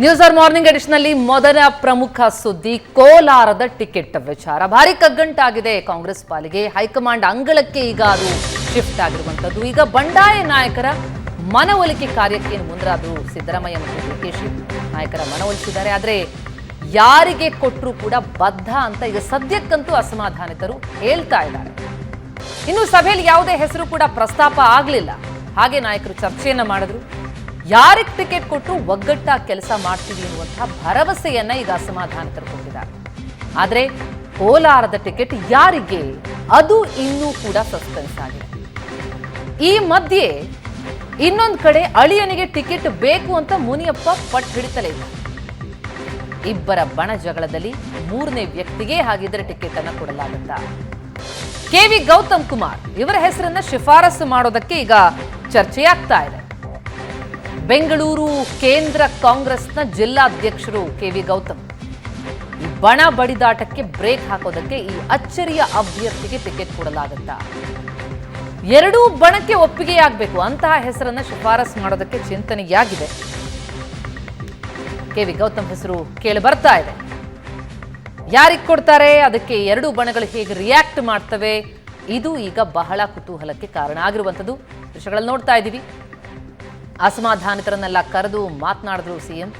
News R morning ಎಡಿಷನ್ನಲ್ಲಿ ಮೊದಲ ಪ್ರಮುಖ ಸುದ್ದಿ, ಕೋಲಾರದ ಟಿಕೆಟ್ ವಿಚಾರ. ಭಾರಿ ಕಗ್ಗಂಟಾಗಿದೆ. ಕಾಂಗ್ರೆಸ್ ಪಾಲಿಗೆ ಹೈಕಮಾಂಡ್ ಅಂಗಳಕ್ಕೆ ಈಗ ಅದು ಶಿಫ್ಟ್ ಆಗಿರುವಂತದ್ದು ಈಗ ಬಂಡಾಯ ನಾಯಕರ ಮನವೊಲಿಕೆ ಕಾರ್ಯಕ್ಕೆ ಮುಂದಾದ್ರು ಸಿದ್ದರಾಮಯ್ಯ ಮತ್ತು ಡಿಕೆಶಿ ನಾಯಕರ ಮನವೊಲಿಸಿದ್ದಾರೆ ಆದರೆ ಯಾರಿಗೆ ಕೊಟ್ಟರು ಕೂಡ ಬದ್ಧ ಅಂತ ಈಗ ಸದ್ಯಕ್ಕಂತೂ ಅಸಮಾಧಾನಿತರು ಹೇಳ್ತಾ ಇದ್ದಾರೆ. ಇನ್ನು ಸಭೆಯಲ್ಲಿ ಯಾವುದೇ ಹೆಸರು ಕೂಡ ಪ್ರಸ್ತಾಪ ಆಗಲಿಲ್ಲ. ಹಾಗೆ ನಾಯಕರು ಚರ್ಚೆಯನ್ನು ಮಾಡಿದ್ರು. ಯಾರಿಗೆ ಟಿಕೆಟ್ ಕೊಟ್ಟು ಒಗ್ಗಟ್ಟಾಗಿ ಕೆಲಸ ಮಾಡ್ತೀವಿ ಎನ್ನುವಂತಹ ಭರವಸೆಯನ್ನ ಈಗ ಅಸಮಾಧಾನ ಕೊಟ್ಟಿದ್ದಾರೆ ಆದ್ರೆ ಕೋಲಾರದ ಟಿಕೆಟ್ ಯಾರಿಗೆ, ಅದು ಇನ್ನೂ ಕೂಡ ಸಸ್ಪೆನ್ಸ್ ಆಗಿದೆ. ಈ ಮಧ್ಯೆ ಇನ್ನೊಂದು ಕಡೆ ಅಳಿಯನಿಗೆ ಟಿಕೆಟ್ ಬೇಕು ಅಂತ ಮುನಿಯಪ್ಪ ಪಟ್ಟು ಹಿಡಿತಲೇ ಇಲ್ಲ. ಇಬ್ಬರ ಬಣ ಜಗಳದಲ್ಲಿ ಮೂರನೇ ವ್ಯಕ್ತಿಗೆ ಹಾಗಿದ್ರೆ ಟಿಕೆಟ್ ಅನ್ನ ಕೊಡಲಾಗುತ್ತಾ? ಕೆವಿ ಗೌತಮ್ ಕುಮಾರ್ ಇವರ ಹೆಸರನ್ನ ಶಿಫಾರಸು ಮಾಡೋದಕ್ಕೆ ಈಗ ಚರ್ಚೆಯಾಗ್ತಾ ಇದೆ. ಬೆಂಗಳೂರು ಕೇಂದ್ರ ಕಾಂಗ್ರೆಸ್ನ ಜಿಲ್ಲಾಧ್ಯಕ್ಷರು ಕೆವಿ ಗೌತಮ್. ಈ ಬಣ ಬಡಿದಾಟಕ್ಕೆ ಬ್ರೇಕ್ ಹಾಕೋದಕ್ಕೆ ಈ ಅಚ್ಚರಿಯ ಅಭ್ಯರ್ಥಿಗೆ ಟಿಕೆಟ್ ಕೊಡಲಾಗುತ್ತಾ? ಎರಡೂ ಬಣಕ್ಕೆ ಒಪ್ಪಿಗೆಯಾಗಬೇಕು ಅಂತಹ ಹೆಸರನ್ನ ಶಿಫಾರಸು ಮಾಡೋದಕ್ಕೆ ಚಿಂತನೆಯಾಗಿದೆ. ಕೆವಿ ಗೌತಮ್ ಹೆಸರು ಕೇಳಿ ಬರ್ತಾ ಇದೆ. ಯಾರಿಗೆ ಕೊಡ್ತಾರೆ? ಅದಕ್ಕೆ ಎರಡು ಬಣಗಳು ಹೇಗೆ ರಿಯಾಕ್ಟ್ ಮಾಡ್ತವೆ? ಇದು ಈಗ ಬಹಳ ಕುತೂಹಲಕ್ಕೆ ಕಾರಣ ಆಗಿರುವಂಥದ್ದು. ದೃಶ್ಯಗಳಲ್ಲಿ ನೋಡ್ತಾ ಇದ್ದೀವಿ. ಅಸಮಾಧಾನಿತರನ್ನೆಲ್ಲ ಕರೆದು ಮಾತನಾಡಿದ್ರು ಸಿಎಂ.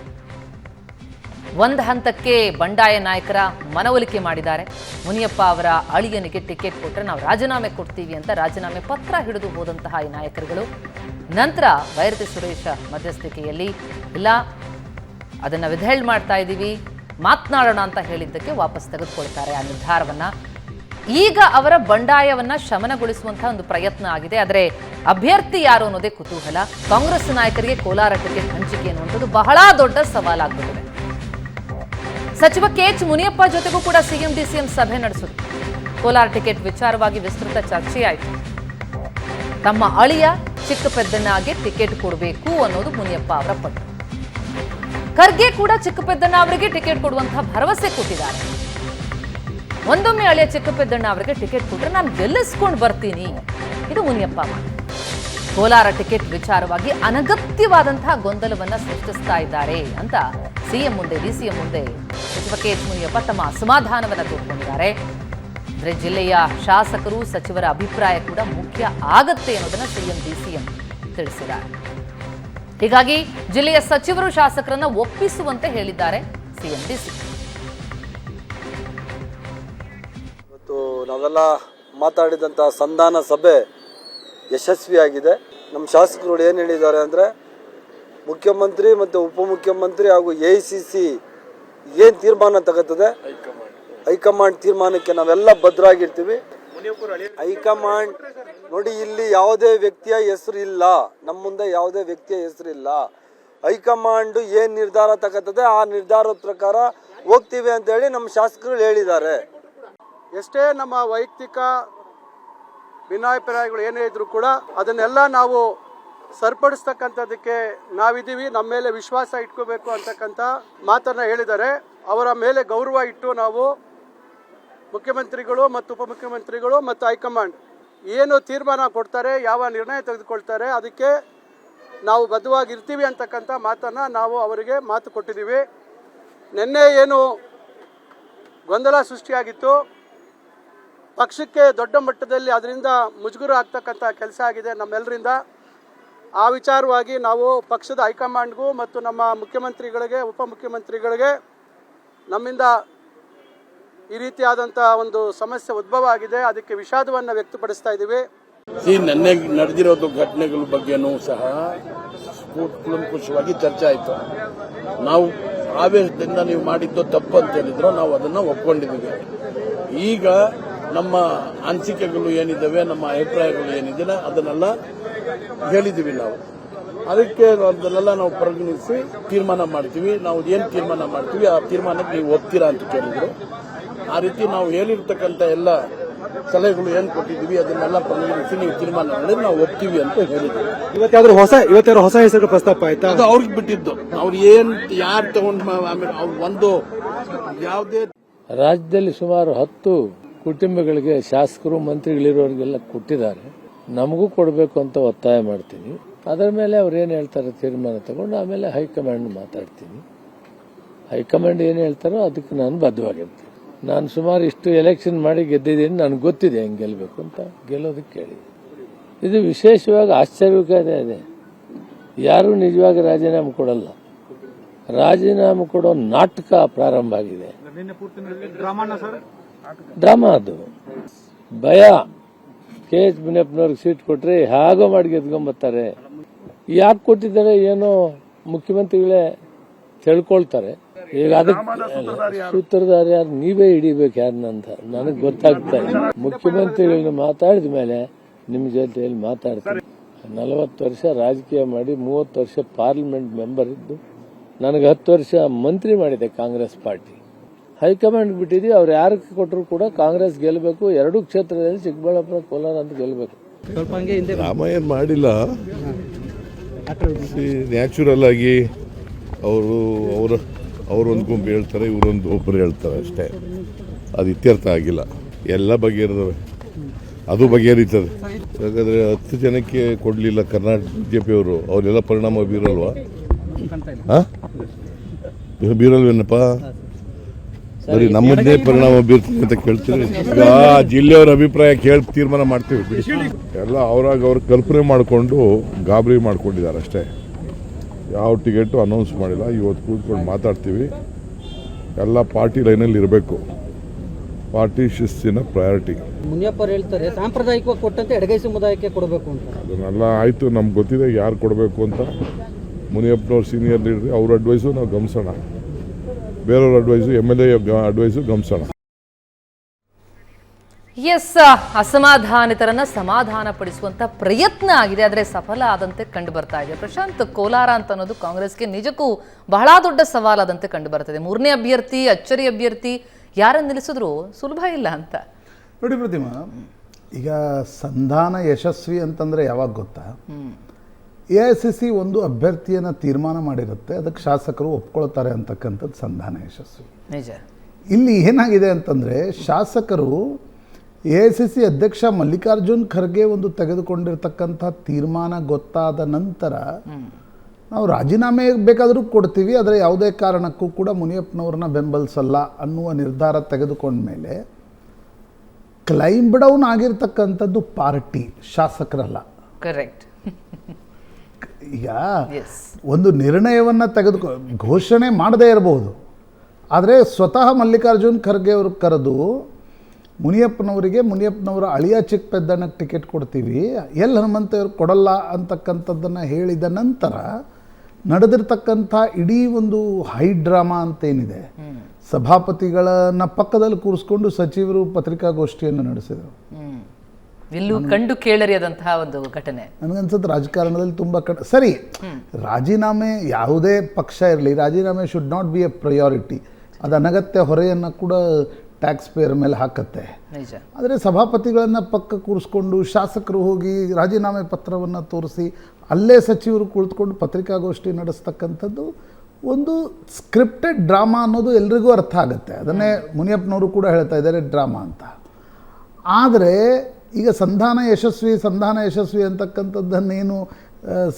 ಒಂದು ಹಂತಕ್ಕೆ ಬಂಡಾಯ ನಾಯಕರ ಮನವೊಲಿಕೆ ಮಾಡಿದ್ದಾರೆ. ಮುನಿಯಪ್ಪ ಅವರ ಅಳಿಯನಿಗೆ ಟಿಕೆಟ್ ಕೊಟ್ಟರೆ ನಾವು ರಾಜೀನಾಮೆ ಕೊಡ್ತೀವಿ ಅಂತ ರಾಜೀನಾಮೆ ಪತ್ರ ಹಿಡಿದು ಹೋದಂತಹ ಈ ನಾಯಕರುಗಳು. ನಂತರ ಬೈರತಿ ಸುರೇಶ ಮಧ್ಯಸ್ಥಿಕೆಯಲ್ಲಿ, ಇಲ್ಲ, ಅದನ್ನು ವಿಧೇಳ್ ಮಾಡ್ತಾ ಇದ್ದೀವಿ ಮಾತನಾಡೋಣ ಅಂತ ಹೇಳಿದ್ದಕ್ಕೆ ವಾಪಸ್ ತೆಗೆದುಕೊಳ್ತಾರೆ ಆ ನಿರ್ಧಾರವನ್ನ. ಈಗ ಅವರ ಬಂಡಾಯವನ್ನ ಶಮನಗೊಳಿಸುವಂತಹ ಒಂದು ಪ್ರಯತ್ನ ಆಗಿದೆ. ಆದರೆ ಅಭ್ಯರ್ಥಿ ಯಾರು ಅನ್ನೋದೇ ಕುತೂಹಲ. ಕಾಂಗ್ರೆಸ್ ನಾಯಕರಿಗೆ ಕೋಲಾರ ಟಿಕೆಟ್ ಹಂಚಿಕೆ ಅನ್ನುವಂಥದ್ದು ಬಹಳ ದೊಡ್ಡ ಸವಾಲಾಗ್ಬಿಟ್ಟಿದೆ. ಸಚಿವ ಕೆ ಎಚ್ ಮುನಿಯಪ್ಪ ಜೊತೆಗೂ ಕೂಡ ಸಿಎಂ ಡಿಸಿಎಂ ಸಭೆ ನಡೆಸಿದ್ರು. ಕೋಲಾರ ಟಿಕೆಟ್ ವಿಚಾರವಾಗಿ ವಿಸ್ತೃತ ಚರ್ಚೆಯಾಯಿತು. ತಮ್ಮ ಅಳಿಯ ಚಿಕ್ಕ ಪೆದ್ದಣ್ಣಗೆ ಟಿಕೆಟ್ ಕೊಡಬೇಕು ಅನ್ನೋದು ಮುನಿಯಪ್ಪ ಅವರ ಪಟ್ಟು. ಖರ್ಗೆ ಕೂಡ ಚಿಕ್ಕ ಪೆದ್ದಣ್ಣ ಅವರಿಗೆ ಟಿಕೆಟ್ ಕೊಡುವಂತಹ ಭರವಸೆ ಕೊಟ್ಟಿದ್ದಾರೆ. ಒಂದೊಮ್ಮೆ ಅಳಿಯ ಚಿಕ್ಕ ಪೆದ್ದಣ್ಣ ಅವರಿಗೆ ಟಿಕೆಟ್ ಕೊಟ್ಟರೆ ನಾನು ಗೆಲ್ಲಿಸ್ಕೊಂಡು ಬರ್ತೀನಿ. ಇದು ಮುನಿಯಪ್ಪ. ಕೋಲಾರ ಟಿಕೆಟ್ ವಿಚಾರವಾಗಿ ಅನಗತ್ಯವಾದಂತಹ ಗೊಂದಲವನ್ನ ಸೃಷ್ಟಿಸ್ತಾ ಇದ್ದಾರೆ ಅಂತ ಸಿಎಂ ಮುಂದೆ, ಡಿಸಿಎಂ ಮುಂದೆ ಸಚಿವ ಕೆ ಎಚ್ ಮುನಿಯಪ್ಪ ತಮ್ಮ ಅಸಮಾಧಾನವನ್ನು ತೋರ್ಕೊಂಡಿದ್ದಾರೆ ಅಂದರೆ ಜಿಲ್ಲೆಯ ಶಾಸಕರು, ಸಚಿವರ ಅಭಿಪ್ರಾಯ ಕೂಡ ಮುಖ್ಯ ಆಗತ್ತೆ ಅನ್ನೋದನ್ನ ಸಿಎಂ, ಡಿಸಿಎಂ ತಿಳಿಸಿದ್ದಾರೆ. ಹೀಗಾಗಿ ಜಿಲ್ಲೆಯ ಸಚಿವರು, ಶಾಸಕರನ್ನ ಒಪ್ಪಿಸುವಂತೆ ಹೇಳಿದ್ದಾರೆ ಸಿಎಂ ಡಿಸಿ ನಾವೆಲ್ಲ ಮಾತಾಡಿದಂಥ ಸಂಧಾನ ಸಭೆ ಯಶಸ್ವಿಯಾಗಿದೆ. ನಮ್ಮ ಶಾಸಕರು ಏನು ಹೇಳಿದ್ದಾರೆ ಅಂದರೆ, ಮುಖ್ಯಮಂತ್ರಿ ಮತ್ತು ಉಪಮುಖ್ಯಮಂತ್ರಿ ಹಾಗೂ ಎ ಸಿ ಸಿ ಏನು ತೀರ್ಮಾನ ತಗೋತದೆ ಹೈಕಮಾಂಡ್ ತೀರ್ಮಾನಕ್ಕೆ ನಾವೆಲ್ಲ ಭದ್ರಾಗಿರ್ತೀವಿ. ಹೈಕಮಾಂಡ್ ನೋಡಿ, ಇಲ್ಲಿ ಯಾವುದೇ ವ್ಯಕ್ತಿಯ ಹೆಸರು ಇಲ್ಲ. ನಮ್ಮ ಮುಂದೆ ಯಾವುದೇ ವ್ಯಕ್ತಿಯ ಹೆಸರು ಇಲ್ಲ. ಹೈಕಮಾಂಡ್ ಏನು ನಿರ್ಧಾರ ತಗೋತದೆ ಆ ನಿರ್ಧಾರದ ಪ್ರಕಾರ ಹೋಗ್ತೀವಿ ಅಂತ ಹೇಳಿ ನಮ್ಮ ಶಾಸಕರು ಹೇಳಿದ್ದಾರೆ. ಎಷ್ಟೇ ನಮ್ಮ ವೈಯಕ್ತಿಕ ಭಿನ್ನಾಭಿಪ್ರಾಯಗಳು ಏನೇ ಇದ್ರೂ ಕೂಡ ಅದನ್ನೆಲ್ಲ ನಾವು ಸರಿಪಡಿಸ್ತಕ್ಕಂಥದ್ದಕ್ಕೆ ನಾವಿದ್ದೀವಿ. ನಮ್ಮ ಮೇಲೆ ವಿಶ್ವಾಸ ಇಟ್ಕೋಬೇಕು ಅಂತಕ್ಕಂಥ ಮಾತನ್ನು ಹೇಳಿದ್ದಾರೆ. ಅವರ ಮೇಲೆ ಗೌರವ ಇಟ್ಟು ನಾವು ಮುಖ್ಯಮಂತ್ರಿಗಳು ಮತ್ತು ಉಪಮುಖ್ಯಮಂತ್ರಿಗಳು ಮತ್ತು ಹೈಕಮಾಂಡ್ ಏನು ತೀರ್ಮಾನ ಕೊಡ್ತಾರೆ, ಯಾವ ನಿರ್ಣಯ ತೆಗೆದುಕೊಳ್ತಾರೆ, ಅದಕ್ಕೆ ನಾವು ಬದ್ಧವಾಗಿರ್ತೀವಿ ಅಂತಕ್ಕಂಥ ಮಾತನ್ನು ನಾವು ಅವರಿಗೆ ಮಾತು ಕೊಟ್ಟಿದ್ದೀವಿ. ನಿನ್ನೆ ಏನು ಗೊಂದಲ ಸೃಷ್ಟಿಯಾಗಿತ್ತು. ಪಕ್ಷಕ್ಕೆ ದೊಡ್ಡ ಮಟ್ಟದಲ್ಲಿ ಅದರಿಂದ ಮುಜುಗರ ಆಗ್ತಕ್ಕಂಥ ಕೆಲಸ ಆಗಿದೆ ನಮ್ಮೆಲ್ಲರಿಂದ. ಆ ವಿಚಾರವಾಗಿ ನಾವು ಪಕ್ಷದ ಹೈಕಮಾಂಡ್ಗೂ ಮತ್ತು ನಮ್ಮ ಮುಖ್ಯಮಂತ್ರಿಗಳಿಗೆ ಉಪಮುಖ್ಯಮಂತ್ರಿಗಳಿಗೆ ನಮ್ಮಿಂದ ಈ ರೀತಿಯಾದಂಥ ಒಂದು ಸಮಸ್ಯೆ ಉದ್ಭವ ಆಗಿದೆ. ಅದಕ್ಕೆ ವಿಷಾದವನ್ನು ವ್ಯಕ್ತಪಡಿಸ್ತಾ ಇದ್ದೀವಿ. ನೆನ್ನೆ ನಡೆದಿರೋದು ಘಟನೆಗಳ ಬಗ್ಗೆನೂ ಸಹ ಕೂಲಂಕುಷವಾಗಿ ಚರ್ಚೆ ಆಯಿತು. ನಾವು ಆವೇಶದಿಂದ ನೀವು ಮಾಡಿದ್ದು ತಪ್ಪು ಅಂತ ಹೇಳಿದ್ರು. ನಾವು ಅದನ್ನ ಒಪ್ಕೊಂಡಿದ್ದೀವಿ. ಈಗ ನಮ್ಮ ಅನಿಸಿಕೆಗಳು ಏನಿದ್ದಾವೆ ನಮ್ಮ ಅಭಿಪ್ರಾಯಗಳು ಏನಿದೆ ಅದನ್ನೆಲ್ಲ ಹೇಳಿದ್ದೀವಿ ನಾವು. ಅದಕ್ಕೆ ಅದನ್ನೆಲ್ಲ ನಾವು ಪರಿಗಣಿಸಿ ತೀರ್ಮಾನ ಮಾಡ್ತೀವಿ. ನಾವು ಏನು ತೀರ್ಮಾನ ಮಾಡ್ತೀವಿ ಆ ತೀರ್ಮಾನಕ್ಕೆ ನೀವು ಒಪ್ತೀರಾ ಅಂತ ಕೇಳಿದ್ರು. ಆ ರೀತಿ ನಾವು ಹೇಳಿರ್ತಕ್ಕಂಥ ಎಲ್ಲ ಸಲಹೆಗಳು ಏನು ಕೊಟ್ಟಿದ್ದೀವಿ ಅದನ್ನೆಲ್ಲ ಪರಿಗಣಿಸಿ ನೀವು ತೀರ್ಮಾನ ಮಾಡಿದ್ರೆ ನಾವು ಒಪ್ತೀವಿ ಅಂತ ಹೇಳಿದ್ವಿ ಇವತ್ತಾದ್ರೂ ಹೊಸ ಇವತ್ತಾದ್ರೂ ಹೊಸ ಹೆಸರು ಪ್ರಸ್ತಾಪ ಆಯ್ತಾ? ಅದು ಅವ್ರಿಗೆ ಬಿಟ್ಟಿದ್ದು. ಅವ್ರು ಏನ್ ಯಾರು ತಗೊಂಡ್ ಆಮೇಲೆ ಅವ್ರು ಒಂದು ಯಾವುದೇ ರಾಜ್ಯದಲ್ಲಿ ಸುಮಾರು ಹತ್ತು ಕುಟುಂಬಗಳಿಗೆ ಶಾಸಕರು, ಮಂತ್ರಿಗಳಿರೋರಿಗೆಲ್ಲ ಕೊಟ್ಟಿದ್ದಾರೆ. ನಮಗೂ ಕೊಡಬೇಕು ಅಂತ ಒತ್ತಾಯ ಮಾಡ್ತೀನಿ. ಅದರ ಮೇಲೆ ಅವ್ರು ಏನು ಹೇಳ್ತಾರೆ ತೀರ್ಮಾನ ತಗೊಂಡು ಆಮೇಲೆ ಹೈಕಮಾಂಡ್ ಮಾತಾಡ್ತೀನಿ. ಹೈಕಮಾಂಡ್ ಏನು ಹೇಳ್ತಾರೋ ಅದಕ್ಕೆ ನಾನು ಬದ್ಧವಾಗಿರ್ತೀನಿ. ನಾನು ಸುಮಾರು ಇಷ್ಟು ಎಲೆಕ್ಷನ್ ಮಾಡಿ ಗೆದ್ದಿದ್ದೀನಿ, ನನಗೆ ಗೊತ್ತಿದೆ ಹೆಂಗೆ ಗೆಲ್ಲಬೇಕು ಅಂತ ಗೆಲ್ಲೋದಕ್ಕೆ ಕೇಳಿ ಇದು ವಿಶೇಷವಾಗಿ ಆಶ್ಚರ್ಯಕಾರಿ ಇದೆ. ಯಾರೂ ನಿಜವಾಗಿ ರಾಜೀನಾಮೆ ಕೊಡಲ್ಲ. ರಾಜೀನಾಮೆ ಕೊಡೋ ನಾಟಕ ಪ್ರಾರಂಭ ಆಗಿದೆ. ಡ್ರಾಮಾ ಅದು. ಭಯ. ಕೆ ಎಚ್ ಮುನಿಯಪ್ಪನವ್ರಿಗೆ ಸೀಟ್ ಕೊಟ್ರೆ ಹೇಗೋ ಮಾಡಿ ಗೆದ್ಕೊಂಬತ್ತಾರೆ. ಯಾಕೆ ಕೊಟ್ಟಿದ್ದಾರೆ ಏನೋ ಮುಖ್ಯಮಂತ್ರಿಗಳೇ ತಿಳ್ಕೊಳ್ತಾರೆ. ಈಗ ಅದಕ್ಕೆ ಸೂತ್ರಧಾರಿ ಯಾರು? ನೀವೇ ಹಿಡಿಬೇಕು ಯಾರನ್ನಂತ ನನಗೆ ಗೊತ್ತಾಗ್ತಾ ಇಲ್ಲ. ಮುಖ್ಯಮಂತ್ರಿಗಳನ್ನ ಮಾತಾಡಿದ ಮೇಲೆ ನಿಮ್ಮ ಜೊತೆಯಲ್ಲಿ ಮಾತಾಡ್ತೀನಿ. ನಲವತ್ತು ವರ್ಷ ರಾಜಕೀಯ ಮಾಡಿ ಮೂವತ್ತು ವರ್ಷ ಪಾರ್ಲಿಮೆಂಟ್ ಮೆಂಬರ್ ಇದ್ದು, ನನಗೆ ಹತ್ತು ವರ್ಷ ಮಂತ್ರಿ ಮಾಡಿದೆ ಕಾಂಗ್ರೆಸ್ ಪಾರ್ಟಿ. ಹೈಕಮಾಂಡ್ ಬಿಟ್ಟಿದ್ದೀವಿ ಅವ್ರು ಯಾರಿಗೆ ಕೊಟ್ಟರು ಕೂಡ ಕಾಂಗ್ರೆಸ್ ಗೆಲ್ಲಬೇಕು ಎರಡು ಕ್ಷೇತ್ರದಲ್ಲಿ ಚಿಕ್ಕಬಳ್ಳಾಪುರ ಕೋಲಾರ ಅಂತ ಗೆಲ್ಲಬೇಕು ರಾಮ ಏನು ಮಾಡಿಲ್ಲ. ನ್ಯಾಚುರಲ್ ಆಗಿ ಅವರು ಅವರ ಅವರೊಂದು ಗುಂಪು ಹೇಳ್ತಾರೆ ಇವರೊಂದು ಒಬ್ಬರು ಹೇಳ್ತಾರೆ ಅಷ್ಟೇ. ಅದು ಇತ್ಯರ್ಥ ಆಗಿಲ್ಲ. ಎಲ್ಲ ಬಗೆಹರಿದವೆ. ಅದು ಬಗೆಹರಿತದೆ. ಯಾಕಂದರೆ ಹತ್ತು ಜನಕ್ಕೆ ಕೊಡಲಿಲ್ಲ ಕರ್ನಾಟಕ ಬಿ ಜೆ ಪಿಯವರು ಅವರೆಲ್ಲ ಪರಿಣಾಮ ಬೀರಲ್ವಾ? ಹಾಂ ಬೀರಲ್ವೇನಪ್ಪ? ಬರೀ ನಮ್ಮದೇ ಪರಿಣಾಮ ಬೀರ್ತೀನಿ ಅಂತ ಕೇಳ್ತೀವಿ ಈಗ ಜಿಲ್ಲೆಯವರ ಅಭಿಪ್ರಾಯ ಕೇಳಿ ತೀರ್ಮಾನ ಮಾಡ್ತೀವಿ ಬಿಡಿ. ಎಲ್ಲ ಅವರಾಗ ಅವ್ರ ಕಲ್ಪನೆ ಮಾಡಿಕೊಂಡು ಗಾಬರಿ ಮಾಡ್ಕೊಂಡಿದ್ದಾರೆ ಅಷ್ಟೇ. ಯಾವ ಟಿಕೆಟು ಅನೌನ್ಸ್ ಮಾಡಿಲ್ಲ ಇವತ್ತು ಕೂತ್ಕೊಂಡು ಮಾತಾಡ್ತೀವಿ. ಎಲ್ಲ ಪಾರ್ಟಿ ಲೈನಲ್ಲಿ ಇರಬೇಕು. ಪಾರ್ಟಿ ಶಿಸ್ತಿನ ಪ್ರಯಾರಿಟಿ ಮುನಿಯಪ್ಪ ಹೇಳ್ತಾರೆ ಸಾಂಪ್ರದಾಯಿಕವಾಗಿ ಕೊಟ್ಟಂತೆ ಎಡಗೈ ಸಮುದಾಯಕ್ಕೆ ಕೊಡಬೇಕು ಅಂತ. ಅದನ್ನೆಲ್ಲ ಆಯಿತು ನಮ್ಗೆ ಗೊತ್ತಿದೆ ಯಾರು ಕೊಡಬೇಕು ಅಂತ. ಮುನಿಯಪ್ಪನವ್ರು ಸೀನಿಯರ್ ಲೀಡ್ರಿ ಅವ್ರ ಅಡ್ವೈಸು ನಾವು ಗಮನಿಸೋಣ. ಬೇರೆಯವ್ರ advice M L A advice ಗಮನಿಸೋಣ ಎಸ್ ಅಸಮಾಧಾನಿತರನ್ನ ಸಮಾಧಾನ ಪಡಿಸುವಂತ ಪ್ರಯತ್ನ ಆಗಿದೆ ಆದರೆ ಸಫಲ ಆದಂತೆ ಕಂಡು ಬರ್ತಾ ಇದೆ. ಪ್ರಶಾಂತ್ ಕೋಲಾರ ಅಂತ ಅನ್ನೋದು ಕಾಂಗ್ರೆಸ್ಗೆ ನಿಜಕ್ಕೂ ಬಹಳ ದೊಡ್ಡ ಸವಾಲಾದಂತೆ ಕಂಡು ಬರ್ತದೆ ಮೂರನೇ ಅಭ್ಯರ್ಥಿ ಅಚ್ಚರಿ ಅಭ್ಯರ್ಥಿ ಯಾರನ್ನು ನಿಲ್ಲಿಸಿದ್ರು ಸುಲಭ ಇಲ್ಲ ಅಂತ. ನೋಡಿ ಪ್ರತಿಮಾ ಈಗ ಸಂಧಾನ ಯಶಸ್ವಿ ಅಂತಂದ್ರೆ ಯಾವಾಗ ಗೊತ್ತಾ? ಎ ಐ ಸಿ ಸಿ ಒಂದು ಅಭ್ಯರ್ಥಿಯನ್ನು ತೀರ್ಮಾನ ಮಾಡಿರುತ್ತೆ. ಅದಕ್ಕೆ ಶಾಸಕರು ಒಪ್ಕೊಳ್ತಾರೆ ಅಂತಕ್ಕಂಥದ್ದು ಸಂಧಾನ ಯಶಸ್ವಿ ನಿಜ. ಇಲ್ಲಿ ಏನಾಗಿದೆ ಅಂತಂದರೆ ಶಾಸಕರು ಎ ಐ ಸಿ ಸಿ ಅಧ್ಯಕ್ಷ ಮಲ್ಲಿಕಾರ್ಜುನ್ ಖರ್ಗೆ ಒಂದು ತೆಗೆದುಕೊಂಡಿರ್ತಕ್ಕಂಥ ತೀರ್ಮಾನ ಗೊತ್ತಾದ ನಂತರ ನಾವು ರಾಜೀನಾಮೆ ಬೇಕಾದರೂ ಕೊಡ್ತೀವಿ ಆದರೆ ಯಾವುದೇ ಕಾರಣಕ್ಕೂ ಕೂಡ ಮುನಿಯಪ್ಪನವ್ರನ್ನ ಬೆಂಬಲಿಸಲ್ಲ ಅನ್ನುವ ನಿರ್ಧಾರ ತೆಗೆದುಕೊಂಡ್ಮೇಲೆ ಕ್ಲೈಂಬ್ ಡೌನ್ ಆಗಿರ್ತಕ್ಕಂಥದ್ದು ಪಾರ್ಟಿ ಶಾಸಕರಲ್ಲ. ಕರೆಕ್ಟ್. ಈಗ ಒಂದು ನಿರ್ಣಯವನ್ನು ತೆಗೆದುಕೊ ಘೋಷಣೆ ಮಾಡದೇ ಇರಬಹುದು. ಆದರೆ ಸ್ವತಃ ಮಲ್ಲಿಕಾರ್ಜುನ್ ಖರ್ಗೆ ಅವರು ಕರೆದು ಮುನಿಯಪ್ಪನವರಿಗೆ ಮುನಿಯಪ್ಪನವರ ಅಳಿಯ ಚಿಕ್ಕ ಟಿಕೆಟ್ ಕೊಡ್ತೀವಿ ಎಲ್ ಹನುಮಂತವ್ರು ಕೊಡಲ್ಲ ಅಂತಕ್ಕಂಥದ್ದನ್ನು ಹೇಳಿದ ನಂತರ ನಡೆದಿರ್ತಕ್ಕಂಥ ಇಡೀ ಒಂದು ಹೈ ಡ್ರಾಮಾ ಅಂತೇನಿದೆ. ಸಭಾಪತಿಗಳನ್ನ ಪಕ್ಕದಲ್ಲಿ ಕೂರಿಸ್ಕೊಂಡು ಸಚಿವರು ಪತ್ರಿಕಾಗೋಷ್ಠಿಯನ್ನು ನಡೆಸಿದರು. ಎಲ್ಲೂ ಕಂಡು ಕೇಳರಿಯದಂತಹ ಒಂದು ಘಟನೆ. ನನಗನ್ಸುತ್ತೆ ರಾಜಕಾರಣದಲ್ಲಿ ತುಂಬ ಕಡೆ ಸರಿ ರಾಜೀನಾಮೆ ಯಾವುದೇ ಪಕ್ಷ ಇರಲಿ ರಾಜೀನಾಮೆ should not be a priority ಅದು ಅನಗತ್ಯ ಹೊರೆಯನ್ನು ಕೂಡ ಟ್ಯಾಕ್ಸ್ ಪೇಯರ್ ಮೇಲೆ ಹಾಕತ್ತೆ. ನಿಜ. ಆದರೆ ಸಭಾಪತಿಗಳನ್ನು ಪಕ್ಕ ಕೂರಿಸ್ಕೊಂಡು ಶಾಸಕರು ಹೋಗಿ ರಾಜೀನಾಮೆ ಪತ್ರವನ್ನು ತೋರಿಸಿ ಅಲ್ಲೇ ಸಚಿವರು ಕುಳಿತುಕೊಂಡು ಪತ್ರಿಕಾಗೋಷ್ಠಿ ನಡೆಸ್ತಕ್ಕಂಥದ್ದು ಒಂದು ಸ್ಕ್ರಿಪ್ಟೆಡ್ ಡ್ರಾಮಾ ಅನ್ನೋದು ಎಲ್ರಿಗೂ ಅರ್ಥ ಆಗುತ್ತೆ. ಅದನ್ನೇ ಮುನಿಯಪ್ಪನವರು ಕೂಡ ಹೇಳ್ತಾ ಇದ್ದಾರೆ ಡ್ರಾಮಾ ಅಂತ. ಆದರೆ ಈಗ ಸಂಧಾನ ಯಶಸ್ವಿ ಸಂಧಾನ ಯಶಸ್ವಿ ಅಂತಕ್ಕಂಥದ್ದನ್ನೇನು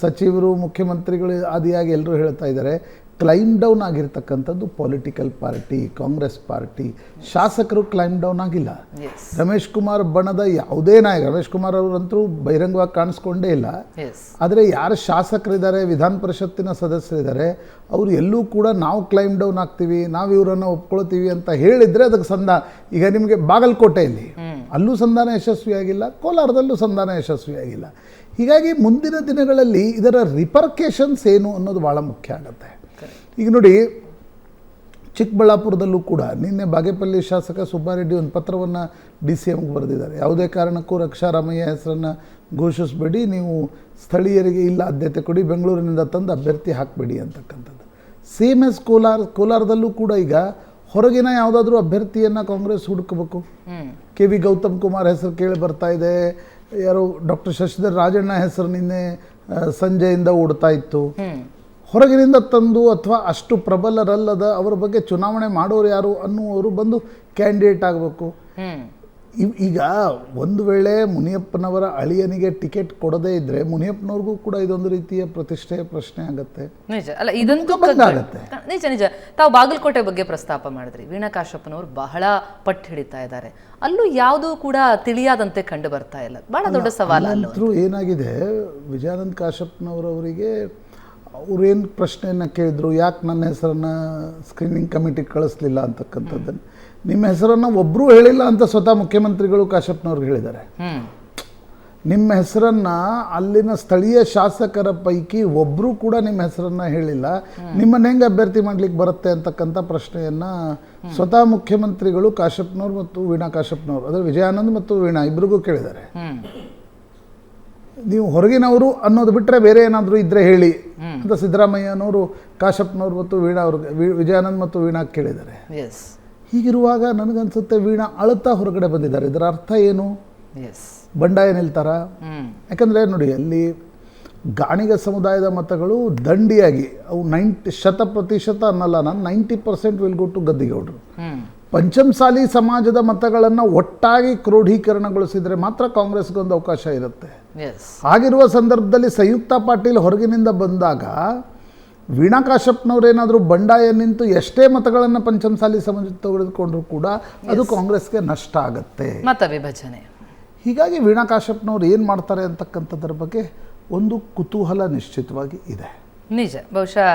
ಸಚಿವರು ಮುಖ್ಯಮಂತ್ರಿಗಳು ಆದಿಯಾಗಿ ಎಲ್ಲರೂ ಹೇಳ್ತಾ ಇದ್ದಾರೆ. ಕ್ಲೈಮ್ ಡೌನ್ ಆಗಿರ್ತಕ್ಕಂಥದ್ದು ಪೊಲಿಟಿಕಲ್ ಪಾರ್ಟಿ ಕಾಂಗ್ರೆಸ್ ಪಾರ್ಟಿ ಶಾಸಕರು ಕ್ಲೈಮ್ ಡೌನ್ ಆಗಿಲ್ಲ. ರಮೇಶ್ ಕುಮಾರ್ ಬಣದ ಯಾವುದೇ ನಾಯಕ ರಮೇಶ್ ಕುಮಾರ್ ಅವರಂತೂ ಬಹಿರಂಗವಾಗಿ ಕಾಣಿಸ್ಕೊಂಡೇ ಇಲ್ಲ. ಆದರೆ ಯಾರು ಶಾಸಕರಿದ್ದಾರೆ ವಿಧಾನ ಪರಿಷತ್ತಿನ ಸದಸ್ಯರಿದ್ದಾರೆ ಅವರು ಎಲ್ಲೂ ಕೂಡ ನಾವು ಕ್ಲೈಮ್ ಡೌನ್ ಆಗ್ತೀವಿ ನಾವು ಇವರನ್ನು ಒಪ್ಕೊಳ್ತೀವಿ ಅಂತ ಹೇಳಿದರೆ ಅದಕ್ಕೆ ಸಂಧಾನ. ಈಗ ನಿಮಗೆ ಬಾಗಲಕೋಟೆಯಲ್ಲಿ ಅಲ್ಲೂ ಸಂಧಾನ ಯಶಸ್ವಿಯಾಗಿಲ್ಲ ಕೋಲಾರದಲ್ಲೂ ಸಂಧಾನ ಯಶಸ್ವಿಯಾಗಿಲ್ಲ ಹೀಗಾಗಿ ಮುಂದಿನ ದಿನಗಳಲ್ಲಿ ಇದರ ರಿಪರ್ಕೇಷನ್ಸ್ ಏನು ಅನ್ನೋದು ಭಾಳ ಮುಖ್ಯ ಆಗುತ್ತೆ. ಈಗ ನೋಡಿ ಚಿಕ್ಕಬಳ್ಳಾಪುರದಲ್ಲೂ ಕೂಡ ನಿನ್ನೆ ಬಾಗೇಪಲ್ಲಿ ಶಾಸಕ ಸುಬ್ಬಾರೆಡ್ಡಿ ಒಂದು ಪತ್ರವನ್ನು ಡಿ ಸಿ ಎಂಗೆ ಬರೆದಿದ್ದಾರೆ. ಯಾವುದೇ ಕಾರಣಕ್ಕೂ ರಕ್ಷಾರಾಮಯ್ಯ ಹೆಸರನ್ನು ಘೋಷಿಸಬೇಡಿ ನೀವು ಸ್ಥಳೀಯರಿಗೆ ಇಲ್ಲ ಆದ್ಯತೆ ಕೊಡಿ ಬೆಂಗಳೂರಿನಿಂದ ತಂದು ಅಭ್ಯರ್ಥಿ ಹಾಕಬೇಡಿ ಅಂತಕ್ಕಂಥದ್ದು. ಸೇಮ್ ಎಸ್ ಕೋಲಾರ ಕೋಲಾರದಲ್ಲೂ ಕೂಡ ಈಗ ಹೊರಗಿನ ಯಾವುದಾದ್ರೂ ಅಭ್ಯರ್ಥಿಯನ್ನು ಕಾಂಗ್ರೆಸ್ ಹುಡುಕಬೇಕು. ಕೆ ವಿ ಗೌತಮ್ ಕುಮಾರ್ ಹೆಸರು ಕೇಳಿ ಬರ್ತಾ ಇದೆ ಯಾರು ಡಾಕ್ಟರ್ ಶಶಿಧರ್ ರಾಜಣ್ಣ ಹೆಸರು ನಿನ್ನೆ ಸಂಜೆಯಿಂದ ಓಡ್ತಾ ಇತ್ತು. ಹೊರಗಿನಿಂದ ತಂದು ಅಥವಾ ಅಷ್ಟು ಪ್ರಬಲರಲ್ಲದ ಅವರ ಬಗ್ಗೆ ಚುನಾವಣೆ ಮಾಡೋರು ಯಾರು ಅನ್ನುವರು ಬಂದು ಕ್ಯಾಂಡಿಡೇಟ್ ಆಗಬೇಕು. ಈಗ ಒಂದು ವೇಳೆ ಮುನಿಯಪ್ಪನವರ ಅಳಿಯನಿಗೆ ಟಿಕೆಟ್ ಕೊಡದೇ ಇದ್ರೆ ಮುನಿಯಪ್ಪನವ್ರಿಗೂ ಕೂಡ ಇದೊಂದು ರೀತಿಯ ಪ್ರತಿಷ್ಠೆಯ ಪ್ರಶ್ನೆ ಆಗುತ್ತೆ. ನಿಜ. ಅಲ್ಲ ಇದಂತೂ ಆಗುತ್ತೆ. ನಿಜ ನಿಜ. ತಾವು ಬಾಗಲಕೋಟೆ ಬಗ್ಗೆ ಪ್ರಸ್ತಾಪ ಮಾಡಿದ್ರಿ. ವೀಣಾ ಕಾಶಪ್ಪನವರು ಬಹಳ ಪಟ್ಟು ಹಿಡಿತಾ ಇದ್ದಾರೆ. ಅಲ್ಲೂ ಯಾವುದೂ ಕೂಡ ತಿಳಿಯಾದಂತೆ ಕಂಡು ಬರ್ತಾ ಇಲ್ಲ. ಬಹಳ ದೊಡ್ಡ ಸವಾಲು ಏನಾಗಿದೆ ವಿಜಯಾನಂದ್ ಕಾಶ್ಯಪ್ನವರವರಿಗೆ ಅವ್ರೇನು ಪ್ರಶ್ನೆಯನ್ನು ಕೇಳಿದ್ರು ಯಾಕೆ ನನ್ನ ಹೆಸರನ್ನು ಸ್ಕ್ರೀನಿಂಗ್ ಕಮಿಟಿಗೆ ಕಳಿಸ್ಲಿಲ್ಲ ಅಂತಕ್ಕಂಥದ್ದನ್ನು. ನಿಮ್ಮ ಹೆಸರನ್ನು ಒಬ್ಬರೂ ಹೇಳಿಲ್ಲ ಅಂತ ಸ್ವತಃ ಮುಖ್ಯಮಂತ್ರಿಗಳು ಕಾಶ್ಯಪ್ನವ್ರಿಗೆ ಹೇಳಿದ್ದಾರೆ. ನಿಮ್ಮ ಹೆಸರನ್ನು ಅಲ್ಲಿನ ಸ್ಥಳೀಯ ಶಾಸಕರ ಪೈಕಿ ಒಬ್ಬರು ಕೂಡ ನಿಮ್ಮ ಹೆಸರನ್ನು ಹೇಳಿಲ್ಲ. ನಿಮ್ಮನ್ನು ಹೆಂಗೆ ಅಭ್ಯರ್ಥಿ ಮಾಡ್ಲಿಕ್ಕೆ ಬರುತ್ತೆ ಅಂತಕ್ಕಂಥ ಪ್ರಶ್ನೆಯನ್ನು ಸ್ವತಃ ಮುಖ್ಯಮಂತ್ರಿಗಳು ಕಾಶ್ಯಪ್ನವ್ರು ಮತ್ತು ವೀಣಾ ಕಾಶ್ಯಪ್ನವ್ರು ಅಂದರೆ ವಿಜಯಾನಂದ್ ಮತ್ತು ವೀಣಾ ಇಬ್ಬರಿಗೂ ಕೇಳಿದ್ದಾರೆ. ನೀವು ಹೊರಗಿನವರು ಅನ್ನೋದು ಬಿಟ್ಟರೆ ಬೇರೆ ಏನಾದರೂ ಇದ್ರೆ ಹೇಳಿ ಅಂತ ಸಿದ್ದರಾಮಯ್ಯನವರು ಕಾಶಪ್ಪನವರು ಮತ್ತು ವೀಣಾ ಅವ್ರಿಗೆ ವಿ- ವಿಜಯಾನಂದ್ ಮತ್ತು ವೀಣಾ ಕೇಳಿದ್ದಾರೆ. ಎಸ್ ಹೀಗಿರುವಾಗ ನನಗನ್ಸುತ್ತೆ ವೀಣಾ ಅಳುತ್ತಾ ಹೊರಗಡೆ ಬಂದಿದ್ದಾರೆ. ಇದರ ಅರ್ಥ ಏನು? ಎಸ್ ಬಂಡಾಯ ನಿಲ್ತಾರ? ಯಾಕಂದರೆ ನೋಡಿ ಅಲ್ಲಿ ಗಾಣಿಗ ಸಮುದಾಯದ ಮತಗಳು ದಂಡಿಯಾಗಿ ಅವು ನೈಂಟಿ ಶತ ಪ್ರತಿಶತ ಅನ್ನಲ್ಲ ನಾನು ninety percent will go to ಗದ್ದಿಗೌಡರು. Panchamasali ಸಮಾಜದ ಮತಗಳನ್ನು ಒಟ್ಟಾಗಿ ಕ್ರೋಢೀಕರಣಗೊಳಿಸಿದರೆ ಮಾತ್ರ ಕಾಂಗ್ರೆಸ್ಗೊಂದು ಅವಕಾಶ ಇರುತ್ತೆ. ಆಗಿರುವ ಸಂದರ್ಭದಲ್ಲಿ ಸಂಯುಕ್ತ ಪಾಟೀಲ್ ಹೊರಗಿನಿಂದ ಬಂದಾಗ ವೀಣಾ ಕಾಶ್ಯಪ್ನವ್ರೇನಾದರೂ ಬಂಡಾಯ ನಿಂತು ಎಷ್ಟೇ ಮತಗಳನ್ನು ಪಂಚಮಸಾಲಿ ಸಮಾಜ ತೆಗೆದುಕೊಂಡ್ರು ಕೂಡ ಅದು ಕಾಂಗ್ರೆಸ್ಗೆ ನಷ್ಟ ಆಗುತ್ತೆ. ಮತ ವಿಭಜನೆ. ಹೀಗಾಗಿ ವೀಣಾ ಕಾಶ್ಯಪ್ನವ್ರು ಏನು ಮಾಡ್ತಾರೆ ಅಂತಕ್ಕಂಥದ್ರ ಬಗ್ಗೆ ಒಂದು ಕುತೂಹಲ ನಿಶ್ಚಿತವಾಗಿ ಇದೆ. ನಿಜ. ಬಹುಶಃ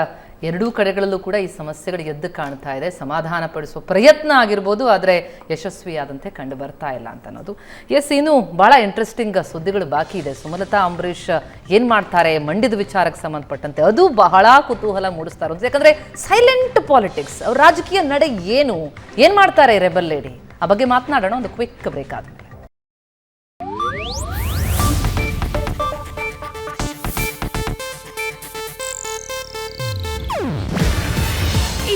ಎರಡೂ ಕಡೆಗಳಲ್ಲೂ ಕೂಡ ಈ ಸಮಸ್ಯೆಗಳು ಎದ್ದು ಕಾಣ್ತಾ ಇದೆ. ಸಮಾಧಾನ ಪಡಿಸುವ ಪ್ರಯತ್ನ ಆಗಿರ್ಬೋದು, ಆದರೆ ಯಶಸ್ವಿಯಾದಂತೆ ಕಂಡು ಬರ್ತಾ ಇಲ್ಲ ಅಂತ ಅನ್ನೋದು. ಎಸ್, ಇನ್ನು ಭಾಳ ಇಂಟ್ರೆಸ್ಟಿಂಗ್ ಸುದ್ದಿಗಳು ಬಾಕಿ ಇದೆ. ಸುಮಲತಾ, ಅಂಬರೀಷ್ ಏನು ಮಾಡ್ತಾರೆ ಮಂಡ್ಯದ ವಿಚಾರಕ್ಕೆ ಸಂಬಂಧಪಟ್ಟಂತೆ ಅದು ಬಹಳ ಕುತೂಹಲ ಮೂಡಿಸ್ತಾ ಇರೋದು. ಯಾಕಂದರೆ ಸೈಲೆಂಟ್ ಪಾಲಿಟಿಕ್ಸ್ ಅವ್ರ ರಾಜಕೀಯ ನಡೆ ಏನು? ಏನು ಮಾಡ್ತಾರೆ ರೆಬಲ್ ಲೇಡಿ ಆ ಬಗ್ಗೆ ಮಾತನಾಡೋಣ, ಒಂದು ಕ್ವಿಕ್ ಬ್ರೇಕ್